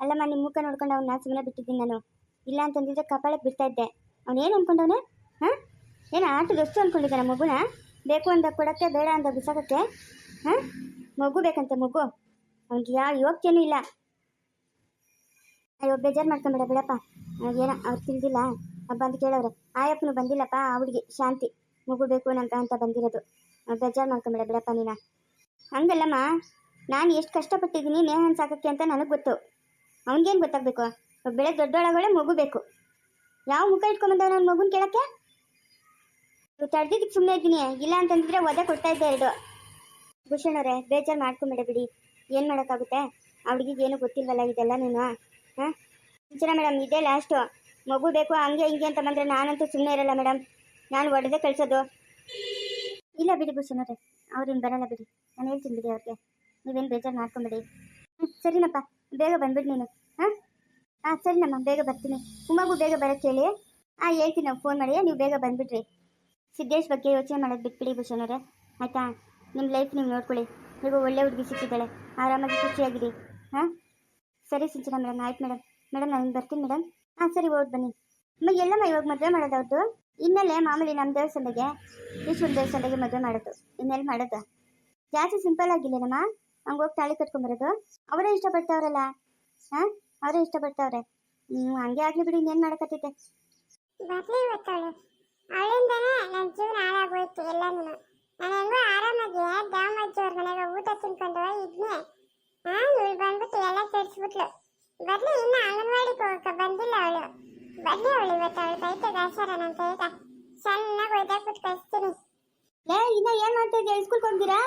ಅಲ್ಲಮ್ಮ ನಿಮ್ಮ ಮುಖ ನೋಡ್ಕೊಂಡು ಅವ್ನ ಸುಮ್ಮನೆ ಬಿಟ್ಟಿದ್ದೀನಿ ನಾನು. ಇಲ್ಲ ಅಂತಂದಿದ್ರೆ ಕಪಾಳಕ್ಕೆ ಬಿಡ್ತಾ ಇದ್ದೆ. ಅವನೇನು ಅನ್ಕೊಂಡವನೇ? ಹಾಂ? ಏನು ಆಟದ ವಸ್ತು ಅನ್ಕೊಂಡಿದ್ದಾನೆ ಮಗುನ? ಬೇಕು ಅಂದ ಕೊಡೋಕ್ಕೆ, ಬೇಡ ಅಂದ ಬಿಸಾಕಕ್ಕೆ? ಹಾಂ? ಮಗು ಬೇಕಂತೆ ಮಗು. ಅವ್ನಿಗೆ ಯಾವ ಯೋಗ್ಯನೂ ಇಲ್ಲ. ಅಯ್ಯೋ, ಬೇಜಾರು ಮಾಡ್ಕೊಂಬೇಡ ಬಿಡಪ್ಪ. ಏನ ಏನೋ ಅವ್ರು ತಿಳಿದಿಲ್ಲ ಬಂದು ಕೇಳವ್ರೆ. ಆಯಪ್ಪನು ಬಂದಿಲ್ಲಪ್ಪ, ಆ ಹುಡುಗಿ, ಶಾಂತಿ. ಮಗು ಬೇಕು ನಂತ ಅಂತ ಬಂದಿರೋದು. ಬೇಜಾರು ಮಾಡ್ಕೊಂಬೇಡ ಬಿಡಪ್ಪ ನೀನು. ಹಂಗಲ್ಲಮ್ಮ, ನಾನು ಎಷ್ಟು ಕಷ್ಟಪಟ್ಟಿದ್ದೀನಿ, ನೇಹನ್ ಸಾಕಕ್ಕೆ ಅಂತ ನನಗೆ ಗೊತ್ತು. ಅವ್ನಿಗೇನು ಗೊತ್ತಾಗಬೇಕು? ಬೆಳೆ ದೊಡ್ಡೊಳಗಡೆ ಮಗು ಬೇಕು. ಯಾವ ಮುಖ ಇಟ್ಕೊಂಬಂದವ ನನ್ನ ಮಗುನ ಕೇಳಕ್ಕೆ? ತಡೆದಿದ್ದಕ್ಕೆ ಸುಮ್ಮನೆ ಇದ್ದೀನಿ. ಇಲ್ಲ ಅಂತಂದಿದ್ರೆ ಒದೆ ಕೊಡ್ತಾ ಇದ್ದೆ ಎರಡು ಭೂಷಣ್ ಅವರೇ, ಬೇಜಾರು ಮಾಡ್ಕೊಂಬೇಡ ಬಿಡಿ. ಏನು ಮಾಡೋಕ್ಕಾಗುತ್ತೆ? ಅವಳಿಗೆ ಏನು ಗೊತ್ತಿಲ್ವಲ್ಲ ಇದೆಲ್ಲ ನೀನು? ಹಾಂ? ಸುಚನಾ ಮೇಡಮ್, ಇದೇ ಲಾಸ್ಟು ಮಗು ಬೇಕು, ಹಂಗೆ ಹಿಂಗೆ ಅಂತ ಬಂದರೆ ನಾನಂತೂ ಸುಮ್ಮನೆ ಇರಲ್ಲ ಮೇಡಮ್. ನಾನು ಒಡೆದೇ ಕಳಿಸೋದು. ಇಲ್ಲ ಬಿಡಿ ಭೂಷಣ್ ಅವರೇ. ಅವ್ರೇನು ಬರಲ್ಲ ಬಿಡಿ. ನಾನು ಹೇಳ್ತೀನಿ ಬಿಡಿ ಅವ್ರಿಗೆ. ನೀವೇನು ಬೇಜಾರು ಮಾಡ್ಕೊಂಬಿಡಿ. ಹ್ಞೂ ಸರಿನಪ್ಪ. ಬೇಗ ಬಂದ್ಬಿಡು ನೀನು. ಹಾಂ? ಹಾಂ ಸರಿನಮ್ಮ ಬೇಗ ಬರ್ತೀನಿ. ಉಮಾಗೂ ಬೇಗ ಬರೋಕ್ಕೆ ಹೇಳಿ ಹಾಂ ಹೇಳ್ತೀನಿ ನಾವು ಫೋನ್ ಮಾಡಿ ನೀವು ಬೇಗ ಬಂದುಬಿಡ್ರಿ. ಸಿದ್ದೇಶ್ ಬಗ್ಗೆ ಯೋಚನೆ ಮಾಡೋದು ಬಿಟ್ಬಿಡಿ ಭೂಷಣ್ ಅವರೇ. ಆಯಿತಾ? ನಿಮ್ಮ ಲೈಫ್ ನೀವು ನೋಡ್ಕೊಳ್ಳಿ. ನೀವು ಒಳ್ಳೆ ಹುಡುಗಿ ಸಿಕ್ಕಿದ್ದಾಳೆ. ಆರಾಮಾಗಿ ಖುಷಿಯಾಗಿರಿ. ಹಾಂ? ಸರಿ ಸಿಂಚನಾ ಮೇಡಮ್ ಆಯ್ತು ಮೇಡಮ್ ಮೇಡಮ್ ನಾನು ಬರ್ತೀನಿ ಮೇಡಮ್ ಹಾಂ ಸರಿ, ಹೋಗಿ ಬನ್ನಿ. ಅಮ್ಮ ಎಲ್ಲಮ್ಮ ಇವಾಗ ಮದುವೆ ಮಾಡೋದು ಅವ್ರದ್ದು ಇನ್ನಲ್ಲೇ ಮಾಮೂಲಿ ನಮ್ಮ ದೇವಸ್ಥಾನದಾಗೆ? ಈಶ್ವರ ದೇವಸ್ಥಾನದಾಗೆ ಮದುವೆ ಮಾಡೋದು. ಇನ್ನೆಲ್ಲಿ ಮಾಡೋದು? ಜಾಸ್ತಿ ಸಿಂಪಲ್ ಆಗಿಲ್ಲೇನಮ್ಮ? ಹಂಗೆ ಹೋಗಿ ತಾಳಿ ಕಟ್ಕೊಂಬರೋದು ಅವರೇ ಇಷ್ಟಪಡ್ತಾವ್ರಲ್ಲ ಹಾಂ? ಅವರೇ ಇಷ್ಟಪಡ್ತಾವ್ರೆ ಹ್ಞೂ ಹಂಗೆ ಆಗಲಿ ಬಿಡಿ ಇನ್ನೇನು ಮಾಡಕತ್ತೈತೆ? ಬರಲಿ ಇವತ್ತವಳು ಅವಳಿಂದನೇ ನನ್ನ ಜೀವನ ಹಾಳಾಗೋಯ್ತು ಎಲ್ಲನೂ ನಾನು ಹೆಂಗೋ ಆರಾಮಾಗಿ ದಾಮಜ್ಜಿ ಅವ್ರ ಮನೆಗೆ ಊಟ ತಿನ್ಕೊಂಡು ಇದ್ನೆ. ಹಾ ಇವಳು ಬಂದ್ಬಿಟ್ಟು ಎಲ್ಲ ಸೇರಿಸ್ಬಿಟ್ಲು. ಬರಲಿ ಇನ್ನ ಅಂಗನವಾಡಿಗೆ ಹೋಗಕ್ಕೆ ಬಂದಿಲ್ಲ ಅವಳು. ಬರಲಿ ಅವಳು ಇವತ್ತು ಅವಳು ಕೈತೆ ದಾಸಾರ ನನ್ನ ಕೈಗ ಚೆನ್ನಾಗಿ ಒಯ್ದಾಕ್ಬಿಟ್ಟು ಕಳಿಸ್ತೀನಿ ಏ ಇನ್ನ ಏನು ಮಾಡ್ತಾ ಇದೆಯಾ? ಸ್ಕೂಲ್ಗೆ ಹೋಗ್ತೀರಾ?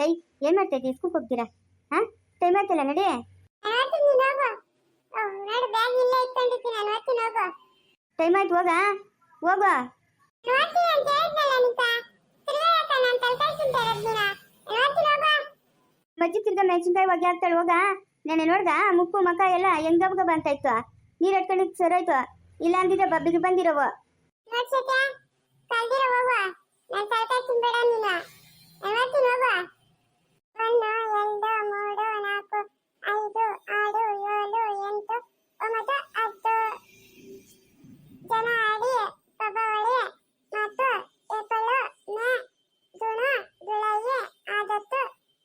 ಏಯ್ ಏನ್ ಮಾಡ್ತಾ ಇದ್ದೀವಿ ಸ್ಕೂಲ್ಗೆ ಹೋಗ್ತೀರಾ? ಹಾ? ಟೈಮ್ ಆಯ್ತಲ್ಲ ನಡಿ. ಟೈಮ್ ಆಯ್ತು ಹೋಗ? ಹೋಗ. ಮಜ್ಜಿ ತಿರ್ಗ ಮೆಣಸಿನ್ಕಾಯಿ ಹೋಗಿ ಹಾಕ್ತಾಳೆ ಹೋಗ. ನೆನೆ ನೋಡ್ದ? ಮುಕ್ಕು ಮಕ್ಕ ಎಲ್ಲ ಹೆಂಗ ಗಬ ಬಂತಾಯ್ತು ನೀರ್ ಆಯ್ತು ಸರೋಯ್ತು. ಇಲ್ಲ ಅಂದಿದ್ರೆ ಬಬ್ಬಿಗೆ ಬಂದಿರೋವು. ಕಲ್ದಿರ ಹೋಗುವ. ನಾನು ತಿನ್ಬೇಡ ನೀನು. ಯಾವತ್ತೀನಿ ಹೋಗುವ. ಒಂದು ಎರಡು ಮೂರು ನಾಲ್ಕು, ಐದು, ಆರು, ಏಳು, ಎಂಟು, ಒಂಬತ್ತು, ಹತ್ತು. ಜನ ಆಡಿ ಪಬಾವಳಿ ಮತ್ತು April, May, June, July, August,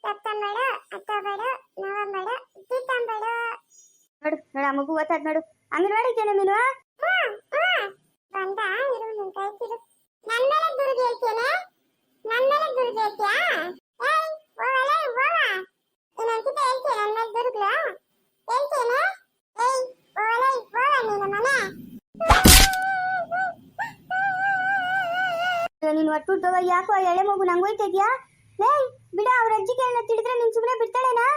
September, October, November, December. ನೋಡು ನೋಡು ಮಗು ಓದ್ತದ ನೋಡು. ಅಂಗನವಾಡಿ ಇದ್ದೇನೆ ನೀನು ನೀನು ಒಟ್ಟು ಯಾಕೋ ಆ ಎಳೆ ಮಗು ನಂಗೆ ಹೋಯ್ತಾ ಇದೆಯಾ? ಏಯ್ ಬಿಡ ಅವ್ರ ಅಜ್ಜಿಗೆ ಎಲ್ಲ ತಿಳಿದ್ರೆ ನೀನು ಸುಮ್ಮನೆ ಬಿಡ್ತಾಳೇನಾ?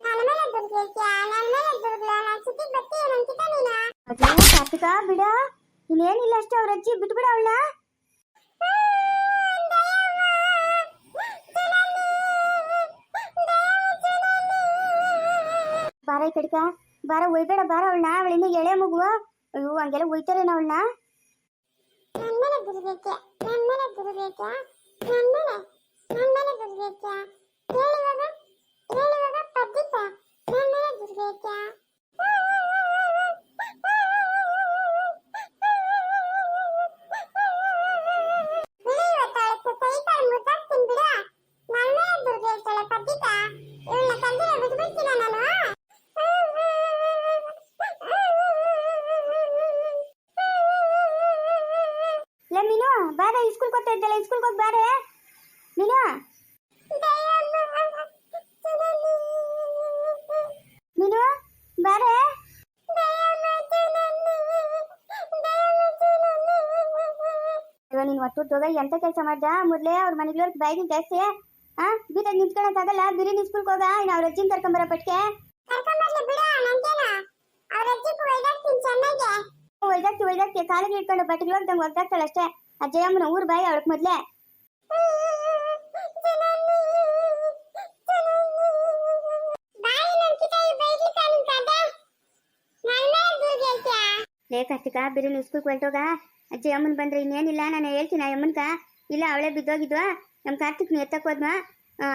ನನ್ನ ಮೇಲೆ ದುರ್ಗ ಹೇಳ್ತೀಯಾ ನನ್ ಮೇಲೆ ದುರ್ಗ್ಲು ನಾನ್ ಸಿಟ್ಟಿಗೆ ಬರ್ತೀಯ ನನ್ಕಿತ ನೀನು? ಅದೇ ಕಾರ್ತಿಕ ಬಿಡ. ಇನ್ನೇನಿಲ್ಲ ಅಷ್ಟೇ ಅವ್ರ ಅಜ್ಜಿ ಬಿಟ್ಬಿಡ ಅವಳನ್ನ. ಬಾರ ಈ ಕಡಿಕ ಬಾರ ಒಯ್ಬೇಡ ಬಾರ ಅವಳನ್ನ. ಅವಳಿನ್ನ ಎಳೆ ಮಗು ಅಯ್ಯೋ ಹಂಗೆಲ್ಲ ಒಯ್ತಾರೇನ ಅವಳನ್ನ. ನನ್ ಮೇಲೆ ದುರ್ಗೈತ್ಯ ನನ್ನ ಮೇಲೆ ದುರ್ಗೈತ್ಯ ನನ್ ಮೇಲೆ ದುರ್ಗೈತ್ಯ ಹೇಳುವಾಗ ಹೇಳುವಾಗ ಪದ್ದಿತ ಸ್ಕೂಲ್ಗೆ ಹೋಗ್ತಾ ಇದ್ದಲ್ಲ ಸ್ಕೂಲ್ಗೆ ಹೋಗಿ ಬಾರೆ ಮೀನು ಮೀನು ಬಾರೆ ನೀನು ಒಟ್ಟು ಹೋಗ ಎಂತ ಕೆಲಸ ಮಾಡ್ದ? ಮೊದಲೇ ಅವ್ರ ಮನೆಗಳವ್ರಿಗೆ ಬೈದಿನ ಜಾಸ್ತಿ ಹಾ ಬೀದಾಗ ನಿಂತ್ಕೊಳಕ್ಕಾಗಲ್ಲ ಬಿರಿಯಾನಿ ಸ್ಕೂಲ್ಗೆ ಹೋಗ ಇನ್ನು ಅವ್ರ ಅಜ್ಜಿನ ಕರ್ಕೊಂಬರ ಪಟ್ಕೆ. ಒಯ್ದಾಕ್ತಿ ಒಯ್ದಾಕ್ತಿ ಕಾಲಿಗೆ ಇಟ್ಕೊಂಡು ಬಟ್ಟೆಗಳು ಹೋಗ್ದಂಗೆ ಒಗ್ದಾಕ್ತಾಳೆ ಅಷ್ಟೇ ಆ ಊರು ಬಾಯಿ ಅವಳಕ್ ಮೊದ್ಲೇ. ಲೇ ಕಾರ್ತಿಕ ಬಿರಿಯಾನಿ ಸ್ಕೂಲ್ಗೆ ಹೊರಟೋಗ. ಅಜ್ಜಿ ಅಮ್ಮನ್ ಬಂದ್ರೆ ಇನ್ನೇನಿಲ್ಲ, ನಾನು ಹೇಳ್ತೀನಿ ಅಮ್ಮನ್ಕ ಇಲ್ಲ, ಅವಳೇ ಬಿದ್ದೋಗಿದ್ವಾ. ನಮ್ಮ ಕಾರ್ತಿಕ್ನ ಎತ್ತಕ್ ಹೋದ್ಮ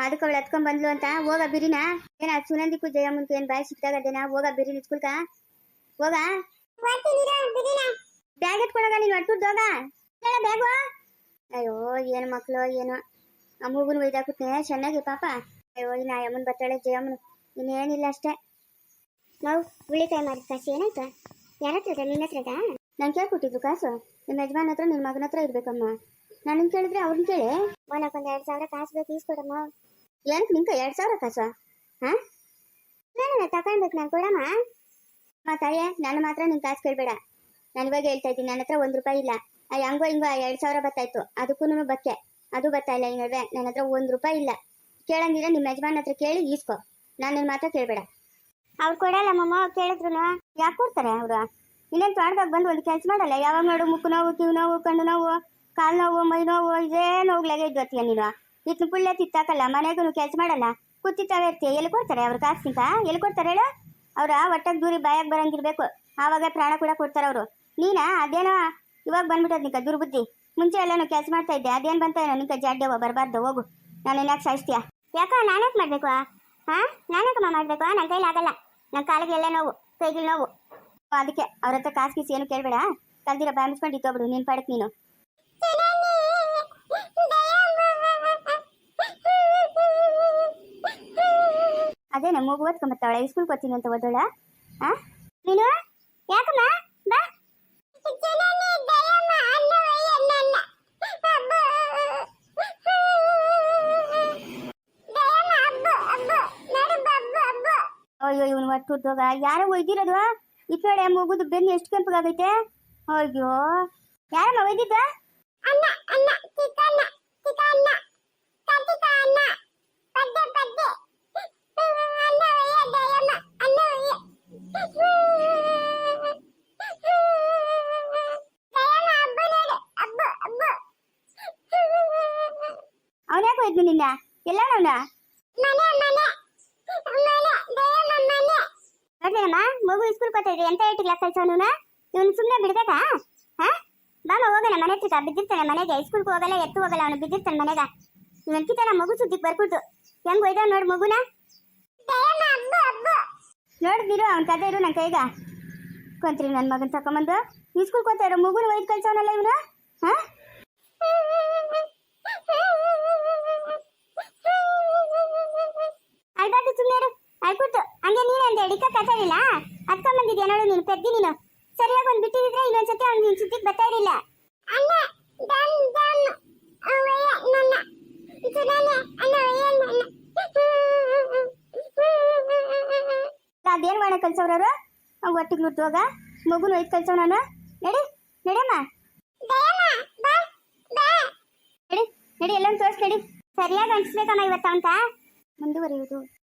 ಅದಕ್ಕೆ ಅವಳು ಹತ್ಕೊಂಡ್ ಬಂದ್ಲು ಅಂತ. ಹೋಗ ಬಿರಿನ. ಏನ ಸುನಂದಿಕ್ಕೂ ಜಯಮ್ಮನ್ಕು ಏನ್ ಬಾಯಿ ಸಿಕ್ತಾಗದೇನ ಹೋಗ ಬಿರಿ ಸ್ಕೂಲ್ಕ ಹೋಗ. ಬ್ಯಾಗ್ ಎತ್ಕೊಂಡೋಗ ನೀನು ಅಟ್ಟುದ್ ಹೇಳ ಅಯ್ಯೋ, ಏನು ಮಕ್ಳು, ಏನು? ಆ ಮೂಗುನ್ ಒಯ್ದಾಕುತ್ತೆ ಚೆನ್ನಾಗಿ ಪಾಪ. ಅಯ್ಯೋ, ಇನ್ನು ಅಮ್ಮನ್ ಬರ್ತಾಳೆ, ಜಯಮ್ಮನು. ಇನ್ನೇನಿಲ್ಲ ಅಷ್ಟೇ. ನಾವು ಉಳಿತಾಯ ಮಾಡಿದ ಕಾಸು ಏನಾಯ್ತು? ಯಾರ ಹತ್ರದ ನಿನ್ನ ಹತ್ರದ ನಾನು ಕೇಳ್ಕೊಟ್ಟಿದ್ದು ಕಾಸು. ನಿಮ್ಮ ಯಜಮಾನ್ ಹತ್ರ ನಿನ್ನ ಮಗನ ಹತ್ರ ಇರ್ಬೇಕಮ್ಮ. ನಾನು ಕೇಳಿದ್ರೆ ಅವ್ರನ್ನ ಕೇಳಿ. ಮೊನ್ನಕ್ಕೊಂದು ಎರಡು ಸಾವಿರ ಕಾಸು ಬೇಕು, ಈಸ್ಕೊಡಮ್ಮ. ಏನಕ್ಕೆ ನಿಂಕ ಎರಡು ಸಾವಿರ ಕಾಸು? ಹಾ? ನಾನು ತಗೊಂಡ್ಬೇಕು ನಾನು ಕೊಡಮ್ಮ. ಮಾ ತಾಯೇ, ನಾನು ಮಾತ್ರ ನಿನ್ ಕಾಸು ಕೇಳ್ಬೇಡ. ನಾನು ಇವಾಗ ಹೇಳ್ತಾ ಇದ್ದೀನಿ ನನ್ನ ಹತ್ರ ಒಂದ್ ರೂಪಾಯಿ ಇಲ್ಲ. ಹಂಗೋ ಹಿಂಗೋ ಎರಡ್ ಸಾವಿರ ಬತ್ತಾಯ್ತು ಅದಕ್ಕೂ ಬಕ್ಕೆ. ಅದು ಬತ್ತಾ ಇಲ್ಲ ಈ ನನ್ನ ಹತ್ರ ಒಂದ್ ರೂಪಾಯಿ ಇಲ್ಲ. ಕೇಳಂಗಿದ್ರೆ ನಿಮ್ಮ ಯಜಮಾನ್ ಹತ್ರ ಕೇಳಿ ಈಸ್ಕೊ. ನಾನು ಮಾತ್ರ ಕೇಳ್ಬೇಡ. ಅವ್ರು ಕೊಡಲ್ಲ ಮಮ್ಮ ಕೇಳಿದ್ರು ಯಾಕೆ ಕೊಡ್ತಾರೆ ಅವರು? ಇನ್ನೇನು ತೋಟದಾಗ ಬಂದು ಒಂದು ಕೆಲಸ ಮಾಡಲ್ಲ? ಯಾವಾಗ ನೋಡು ಮುಕ್ಕು ನೋವು, ಕಿವಿ ನೋವು, ಕಣ್ಣು ನೋವು, ಕಾಲು ನೋವು, ಮೈ ನೋವು, ಇದೇ ನೋವುಗಳಾಗೆ ಇದ್ವತ್ತೀಯ ನೀನು? ಇತ್ತು ಪುಳ್ಳೆ ತಿತ್ತಾಕಲ್ಲ? ಮನೆಗೂ ಕೆಲಸ ಮಾಡಲ್ಲ? ಕೂತಿತ್ತಾವೆ ಇರ್ತೀಯ? ಎಲ್ಲಿ ಕೊಡ್ತಾರೆ ಅವ್ರು ಕಾಸಿಂತ ಎಲ್ಲಿ ಕೊಡ್ತಾರೆ ಹೇಳು? ಅವ್ರ ಒಟ್ಟಾಗಿ ದೂರಿ ಬಾಯಾಗ ಬರಂಗಿರ್ಬೇಕು. ಆವಾಗ ಪ್ರಾಣ ಕೂಡ ಕೊಡ್ತಾರೆ ಅವರು. ನೀನಾ? ಅದೇನೋ? ಇವಾಗ ಬಂದ್ಬಿಟ್ಟದ್ ನಿಂಕ ದುರ್ಬುದ್ಧಿ ಮುಂಚೆ ಎಲ್ಲಾನು ಕೆಲಸ ಮಾಡ್ತಾ ಇದ್ದೆ. ಅದೇನು ಬಂತ ಏನೋ ನಿಕ ಜಾಡ್ಯವ ಬರಬಾರ್ದು, ಹೋಗು. ನಾನು ಯಾಕೆ ಸಾಯಿಸ್ತೀಯ? ಯಾಕೋ ನಾನ್ಯಾಕೆ ಮಾಡಬೇಕು ಹಾ? ನಾನ್ಯಾಕಮ್ಮ ಮಾಡಬೇಕು? ನನ್ನ ಕೈಲಿ ಆಗಲ್ಲ. ನನ್ನ ಕಾಲಿಗೆ ಎಲ್ಲ ನೋವು ಕೈಗೆ ನೋವು. ಅದಕ್ಕೆ ಅವ್ರ ಹತ್ರ ಕಾಸು ಗೀಸು ಏನು ಕೇಳಬೇಡ ಕಲ್ದಿರ ಬಾಯಿಸ್ಕೊಂಡು ಇತ್ತೋಬಿಡು ನೀನು ಪಡಕ್ ನೀನು. ಅದೇನ, ಮೂಗು ಓದ್ಕೊಂಬತ್ತಾವಳ ಸ್ಕೂಲ್ ಕೊಡ್ತೀನಿ ಅಂತ ಓದೋಳ? ಹಾಂ ನೀನು? ಯಾಕಮ್ಮ? ಅಯ್ಯೋ, ಇವನು ಒಟ್ಟು ಉದ್ದೋಗ. ಯಾರೋ ಒಯ್ದಿರೋದು? ಈ ಕಡೆ ಮೂಗುದು ಬೆನ್ನು ಎಷ್ಟು ಕೆಂಪಗಾಗೈತೆ ಅಯ್ಯೋ. ಯಾರಮ್ಮ ಒಯ್ದಿದ್ದ? ಅಣ್ಣ ಅಣ್ಣ, ಚಿಕ್ಕಣ್ಣ ಚಿಕನ್ನ ಕಟ್ಟಿಕ ಅನ್ನ ಪದ್ದೆ ಪದ್ದೆ ಅನ್ನ ಒಯ್ಯ ದಯಮ್ಮ ಅನ್ನ ಒಯ್ಯ ದಯಮ್ಮ ಹಬ್ಬ ನೋಡು ಹಬ್ಬ ಹಬ್ಬ ಅವನ್ಯಾಕೆ ಒಯ್ದು ನಿನ್ನ ಎಲ್ಲ ಅವನ ಮನೆ ಮನೆ ಮನೆ ದಯಮ್ಮ ಮನೆ ನೋಡ್ಲೇನಮ್ಮ ಮಗು ಸ್ಕೂಲ್ ಕೊಟ್ಟಿದ್ರಿ ಎಂತ ಏಟಿಗೆ ಕಳ್ಸೋನು ಇವನು ಸುಮ್ಮನೆ ಬಿಡ್ಬೇಕಾ? ಹಾ? ಬಾಮ ಹೋಗೋಣ, ಮನೆ ಹತ್ರ ಬಿದ್ದಿರ್ತಾನೆ ಮನೆಗೆ. ಸ್ಕೂಲ್ಗೆ ಹೋಗಲ್ಲ, ಎತ್ತು ಹೋಗಲ್ಲ ಅವನು. ಬಿದ್ದಿರ್ತಾನೆ ಮನೆಗ. ಇವನ್ ಕಿತನ ಮಗು ಸುದ್ದಿಗೆ ಬರ್ಬಿಟ್ಟು ಹೆಂಗ್ ಒಯ್ದ ನೋಡ್ ಮಗುನ. ನೋಡಿದ್ರು ಅವ್ನ ಕತೆ ಇರು ನನ್ನ ಕೈಗ. ಕೊಂತ್ರಿ ನನ್ನ ಮಗನ್ ತಕೊಂಬಂದು. ಈ ಸ್ಕೂಲ್ ಇರೋ. ಮಗುನ ಒಯ್ದು ಕಳ್ಸೋನಲ್ಲ ಇವನು? ಹಾ? ಅಳ್ಬಾರ್ದು ಸುಮ್ಮನೆ ಅಳ್ಕೊಟ್ಟು. ಹಂಗೆ ನೀನು ಅಂತ ಹಿಡಿಕ ಕಥರಿಲ್ಲ ಅದ್ಕೊಂಡ್ ಬಂದಿದ್ಯಾ ನೋಡು ನೀನು ಪೆದ್ದಿ ನೀನು. ಸರಿಯಾಗಿ ಒಂದು ಬಿಟ್ಟಿದ್ರೆ ಇನ್ನೊಂದ್ಸತಿ ಅವ್ನು ನಿನ್ ಸುದ್ದಿಗೆ ಬರ್ತಾ ಇರಲಿಲ್ಲ. ಅದೇನ್ ಮಾಡ ಕಳ್ಸವ್ರವ್ರು ಒಟ್ಟಿಗೆ ಮುಟ್ಟುವಾಗ ಮಗುನ ಒಯ್ದು ನಾನು. ನಡಿ ನಡಿಯಮ್ಮ. ದಯಮ್ಮ ಬಾ ಬಾ. ನಡಿ ನಡಿ ಎಲ್ಲೊಂದು ತೋರ್ಸ್ ನಡಿ. ಸರಿಯಾಗಿ ಅನ್ಸ್ಬೇಕಮ್ಮ ಇವತ್ತ ಅಂತ ಮುಂದುವರಿಯುವುದು.